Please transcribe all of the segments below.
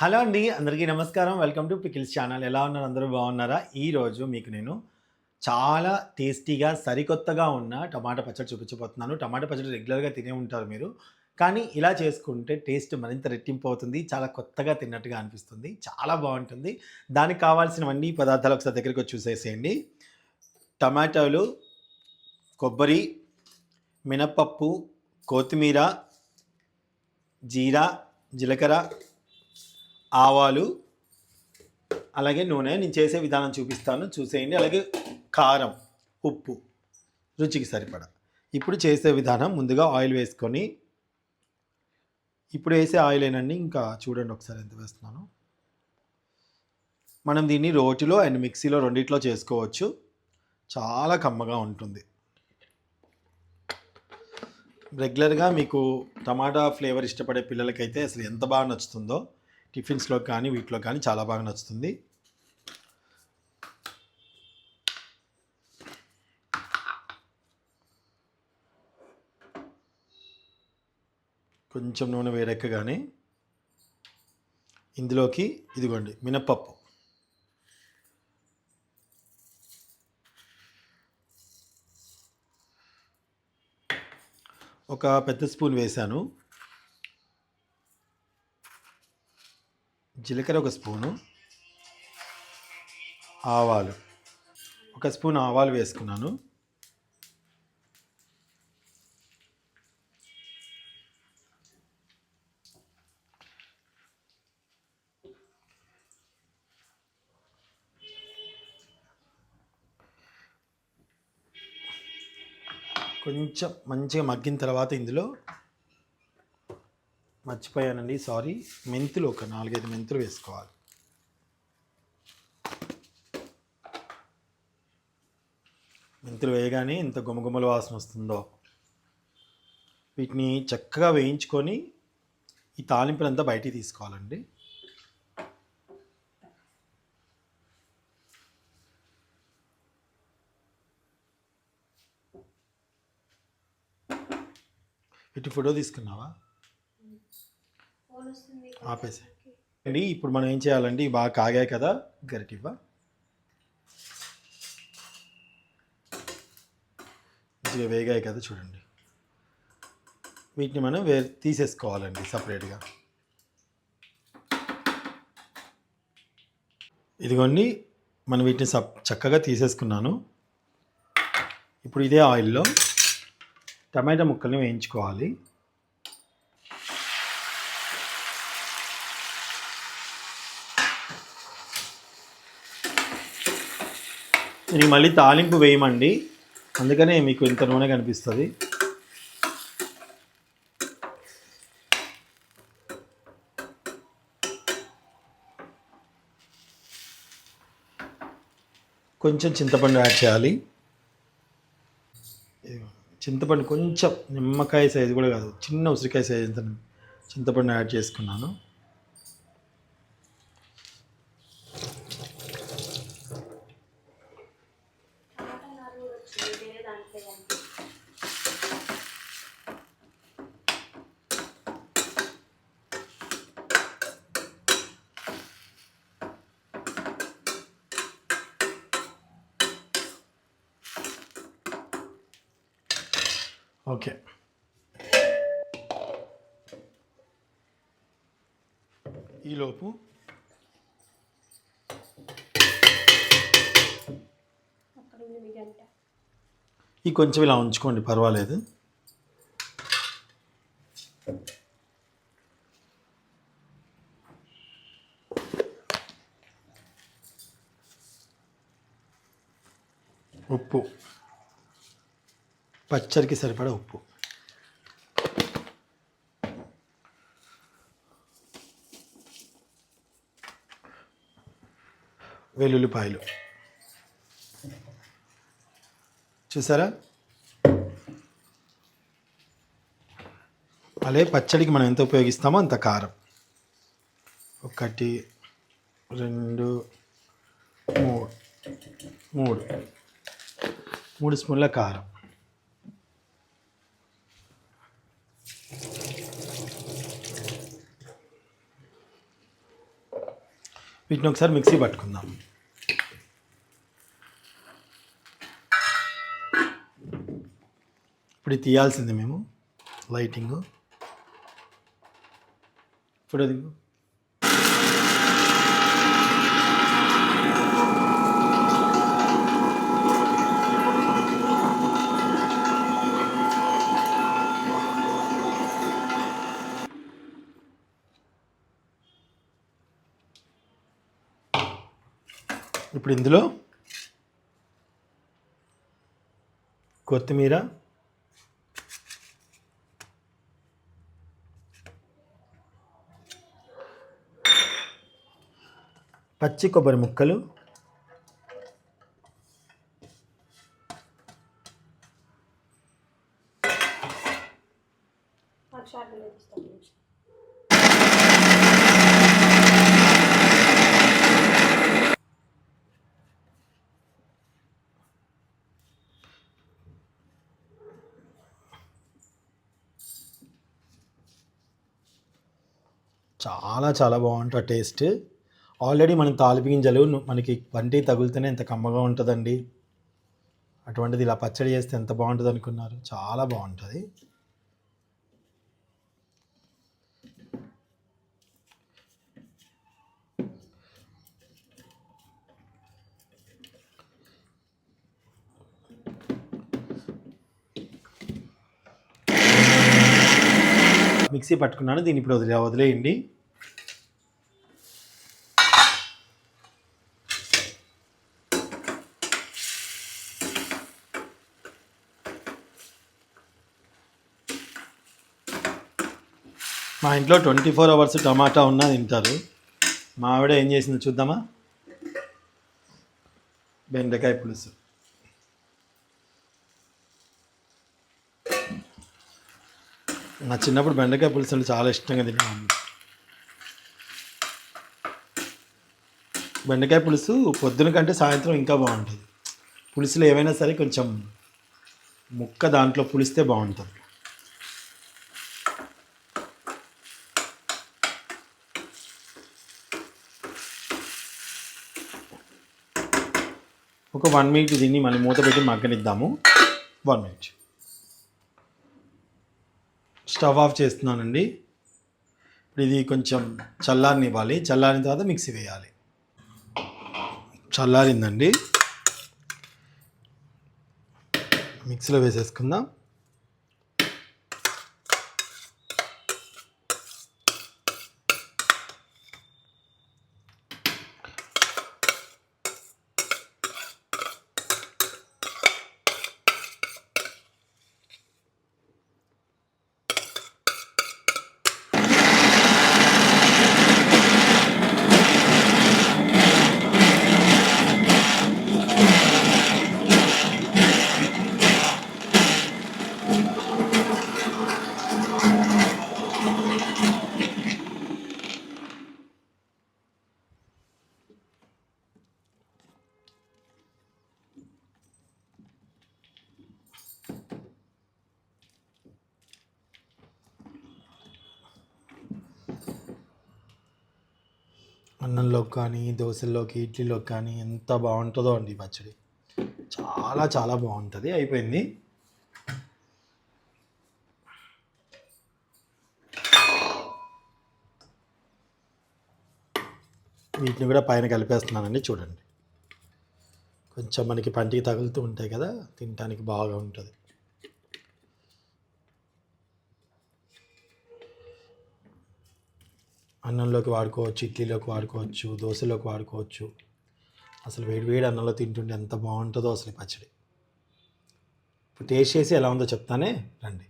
Hello అండి అందరికీ నమస్కారం. Welcome to pickles channel. ఎలా ఉన్నారు? అందరూ బాగున్నారా? ఈరోజు మీకు నేను చాలా టేస్టీగా సరికొత్తగా ఉన్న టమాటా పచ్చడి చూపించబోతున్నాను. టమాటా పచ్చడి రెగ్యులర్గా తినే ఉంటారు మీరు. కానీ ఇలా చేసుకుంటే టేస్ట్ మరింత రెట్టింపు అవుతుంది. చాలా కొత్తగా తిన్నట్టుగా అనిపిస్తుంది. చాలా బాగుంటుంది. దానికి కావాల్సినవన్నీ పదార్థాలు ఒకసారి దగ్గరికి వచ్చి చూసేసేయండి. టమాటాలు కొబ్బరి మినప్పప్పు కొత్తిమీర జీరా జీలకర్ర ఆవాలు అలాగే నూనె నేను చేసే విధానం చూపిస్తాను. చూసేయండి. అలాగే కారం ఉప్పు రుచికి సరిపడా. ఇప్పుడు చేసే విధానం ముందుగా ఆయిల్ వేసుకొని ఇప్పుడు వేసే ఆయిల్ ఏనండి ఇంకా చూడండి ఒకసారి ఎంత వేస్తున్నాను. మనం దీన్ని రోటిలో అండ్ మిక్సీలో రెండిట్లో చేసుకోవచ్చు. చాలా కమ్మగా ఉంటుంది. రెగ్యులర్గా మీకు టమాటా ఫ్లేవర్ ఇష్టపడే పిల్లలకైతే అసలు ఎంత బాగా నచ్చుతుందో టిఫిన్స్లో కానీ వీటిలో కానీ చాలా బాగా నచ్చుతుంది. కొంచెం నూనె వేడెక్కగానే ఇందులోకి ఇదిగోండి మినప్పప్పు. ఒక పెద్ద స్పూన్ వేశాను. జీలకర్ర ఒక స్పూను. ఆవాలు. ఒక స్పూన్ ఆవాలు వేసుకున్నాను. కొంచెం మంచిగా మగ్గిన తర్వాత ఇందులో మర్చిపోయానండి. సారీ. మెంతులు ఒక నాలుగైదు మెంతులు వేసుకోవాలి. మెంతులు వేయగానే ఇంత గుమగుమల వాసన వస్తుందో. వీటిని చక్కగా వేయించుకొని ఈ తాలింపులంతా బయటికి తీసుకోవాలండి. ఇటు ఫోటో తీసుకున్నావా? ఆపేసి. అండి ఇప్పుడు మనం ఏం చేయాలండి? బాగా కాగాయి కదా గరిటివ్వ మంచిగా వేగాయి కదా చూడండి. వీటిని మనం వే తీసేసుకోవాలండి సపరేట్గా. ఇదిగోండి మనం వీటిని సప్ చక్కగా తీసేసుకున్నాను. ఇప్పుడు ఇదే ఆయిల్లో టమాటా ముక్కల్ని వేయించుకోవాలి. దీనికి మళ్ళీ తాలింపు వేయమండి. అందుకనే మీకు ఇంత నూనె కనిపిస్తుంది. కొంచెం చింతపండు యాడ్ చేయాలి. చింతపండు కొంచెం నిమ్మకాయ సైజు కూడా కాదు చిన్న ఉసిరికాయ సైజు చింతపండు యాడ్ చేసుకున్నాను. ఓకే. ఈలోపు ఈ కొంచెం ఇలా ఉంచుకోండి పర్వాలేదు. ఉప్పు. పచ్చడికి సరిపడా ఉప్పు. వెల్లుల్లిపాయలు. చూసారా? అలాగే పచ్చడికి మనం ఎంత ఉపయోగిస్తామో అంత కారం. ఒకటి రెండు మూడు మూడు. మూడు స్పూన్ల కారం. వీటిని ఒకసారి మిక్సీ పట్టుకుందాం. ఇప్పుడు తీయాల్సింది మేము లైటింగ్. ఇప్పుడు అది ఇప్పుడు ఇందులో కొత్తిమీర పచ్చి కొబ్బరి ముక్కలు చాలా చాలా బాగుంటుంది టేస్ట్. ఆల్రెడీ మనం తాలిపి గింజలు మనకి వంటి తగులుతూనే ఎంత కమ్మగా ఉంటుందండి. అటువంటిది ఇలా పచ్చడి చేస్తే ఎంత బాగుంటుంది అనుకున్నారు చాలా బాగుంటుంది. మిక్సీ పట్టుకున్నాను దీన్ని ఇప్పుడు వదిలే వదిలేయండి. మా ఇంట్లో ట్వంటీ ఫోర్ అవర్స్ టమాటా ఉన్నా తింటారు. మా ఆవిడ ఏం చేసిందో చూద్దామా? బెండకాయ పులుసు. నా చిన్నప్పుడు బెండకాయ పులుసు అంటే చాలా ఇష్టంగా తినేవాడిని. బెండకాయ పులుసు పొద్దున కంటే సాయంత్రం ఇంకా బాగుంటుంది. పులుసులో ఏమైనా సరే కొంచెం ముక్క దాంట్లో పులిస్తే బాగుంటుంది. ఒక వన్ మినిట్ దీన్ని మనం మూత పెట్టి మగ్గనిద్దాము. One minute. స్టవ్ ఆఫ్ చేస్తున్నానండి. ఇప్పుడు ఇది కొంచెం చల్లారనివ్వాలి. చల్లారిన తర్వాత మిక్సీ వేయాలి. చల్లారిందండి. మిక్సీలో వేసేసుకుందాం. అన్నంలోకి కానీ దోశల్లోకి ఇడ్లీలోకి కానీ ఎంత బాగుంటుందో అండి ఈ పచ్చడి. చాలా చాలా బాగుంటుంది. అయిపోయింది. వీటిని కూడా పైన కలిపేస్తున్నానండి. చూడండి. కొంచెం మనకి పంటికి తగులుతూ ఉంటాయి కదా తినడానికి బాగా ఉంటుంది. అన్నంలోకి వాడుకోవచ్చు ఇడ్లీలోకి వాడుకోవచ్చు దోశలోకి వాడుకోవచ్చు. అసలు వేడి వేడి అన్నంలో తింటుంటే ఎంత బాగుంటుందో అసలు పచ్చడి. ఇప్పుడు టేస్ట్ చేసి ఎలా ఉందో చెప్తానే రండి.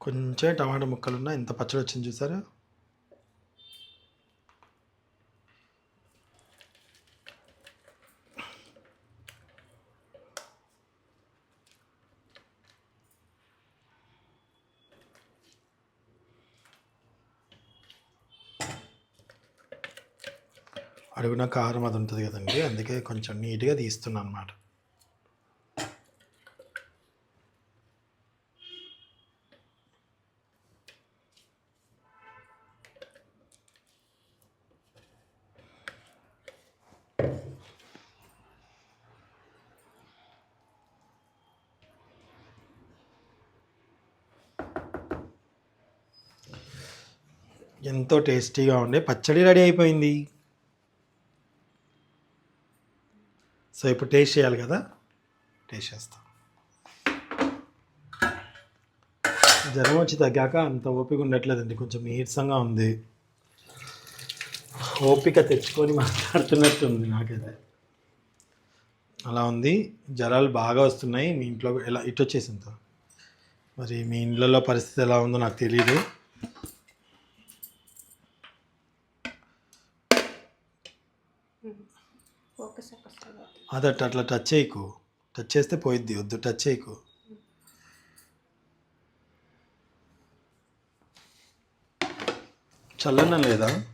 కొంచెం టమాటా ముక్కలున్నా ఎంత పచ్చడి వచ్చింది చూసారా? అడుగున కారం అది ఉంటుంది కదండి అందుకే కొంచెం నీట్గా తీస్తున్నాను అనమాట ఎంతో టేస్టీగా ఉండే పచ్చడి రెడీ అయిపోయింది. సో ఇప్పుడు టేస్ట్ చేయాలి కదా? టేస్ట్ చేస్తాం. జ్వరం వచ్చి తగ్గాక అంత ఓపిక ఉండట్లేదండి. కొంచెం నీరసంగా ఉంది. ఓపిక తెచ్చుకొని మాట్లాడుతున్నట్టు ఉంది నాకైతే. అలా ఉంది. జ్వరాలు బాగా వస్తున్నాయి. మీ ఇంట్లో ఎలా ఇటు వచ్చేసింది? మరి మీ ఇండ్లలో పరిస్థితి ఎలా ఉందో నాకు తెలియదు అదట్ అట్లా టచ్ చేయకు. టచ్ చేస్తే పోయిద్ది వద్దు టచ్ చేయకు. చల్లన్నం లేదా?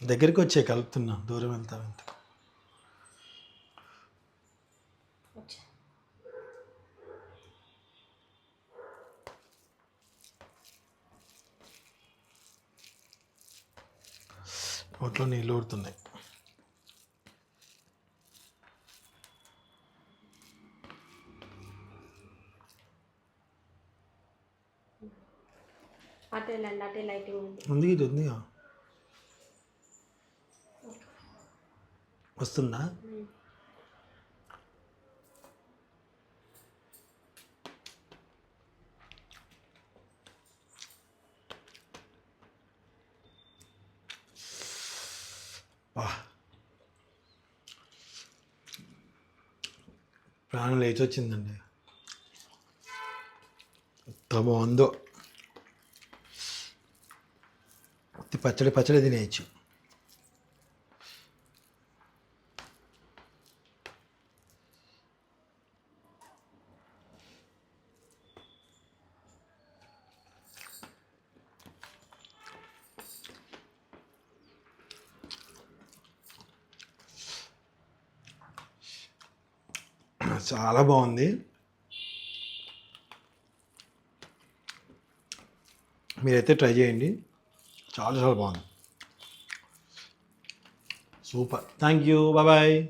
దగ్గరికి వచ్చే కలుపుతున్నా దూరం వెళ్తా వెళ్తా నోట్లో నీళ్ళు ఊరుతున్నాయి. అటు వెళ్ళండి అటు లైటింగ్ ఉంది. ఉంది ఇది ఉందిగా? వస్తుందా ప్రాణం లేచి వచ్చిందండి ఎంత బాగుందో పచ్చడి పచ్చడి తినేయచ్చు. చాలా బాగుంది. మీరైతే ట్రై చేయండి. చాలా చాలా బాగుంది. సూపర్. Thank you bye.